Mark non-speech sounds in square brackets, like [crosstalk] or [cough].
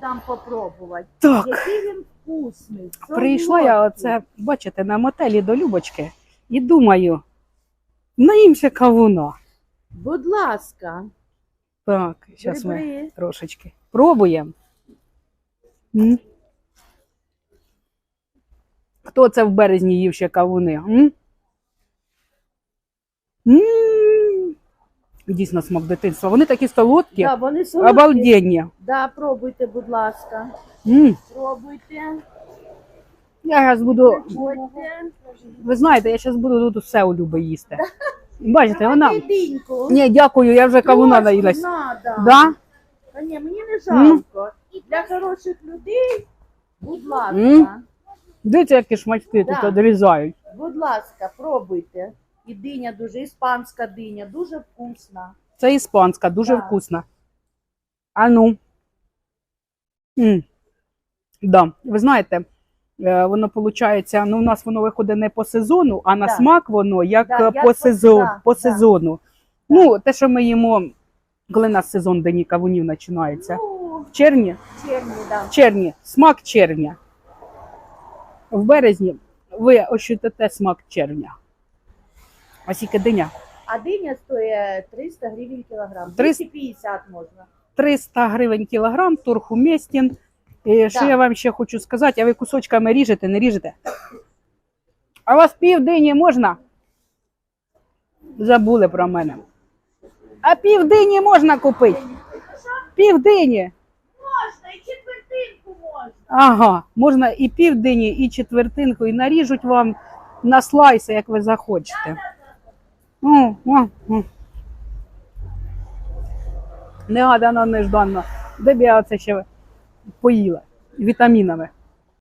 Дам попробувати. Так, Який він вкусний. прийшла я оце, бачите, на мотелі до Любочки і думаю, наїмся кавуна. Будь ласка, Так, зараз ми трошечки пробуємо. М? Хто це в березні їв ще кавуни? М? М. Дійсно смак дитинства. Вони такі солодкі, Да, вони солодкі. обалденні. Да, пробуйте, будь ласка. М. Пробуйте. Я зараз буду, Приходьте. ви знаєте, я зараз буду тут все у Люби їсти. [laughs] Бачите, вона. Ні, дякую, я вже кавуна наїлась. надо. Да? Та ні, мені не жалко. Для хороших людей, будь ласка, М. Дивіться, які шматки Да. тут відрізають. будь ласка, пробуйте. І диня дуже, іспанська диня, дуже вкусна. Це іспанська, дуже Так. вкусна. А ну. М. Да. Ви знаєте, е, воно виходить, ну, у нас воно виходить не по сезону, а на Да. смак воно як Да, е, як по, по- сезон, да, по да. сезону. Ну, те, що ми їмо, коли у нас сезон Дені кавунів починається. Ну, В червні, в червні, да. в червні, смак червня. В березні ви ощутите смак червня. А скільки диня? А диня стоїть 300 гривень кілограм. 300? 250 можна. 300 гривень кілограм, торг уместен. І що я вам ще хочу сказати, а ви кусочками ріжете, не ріжете? А у вас півдині можна? Забули про мене. А півдині можна купити? Півдині. Можна, і четвертинку можна. Ага, можна і півдині, і четвертинку, і наріжуть вам на слайси, як ви захочете. Негадано, нежданно. Де б я це ще поїла? Вітамінами.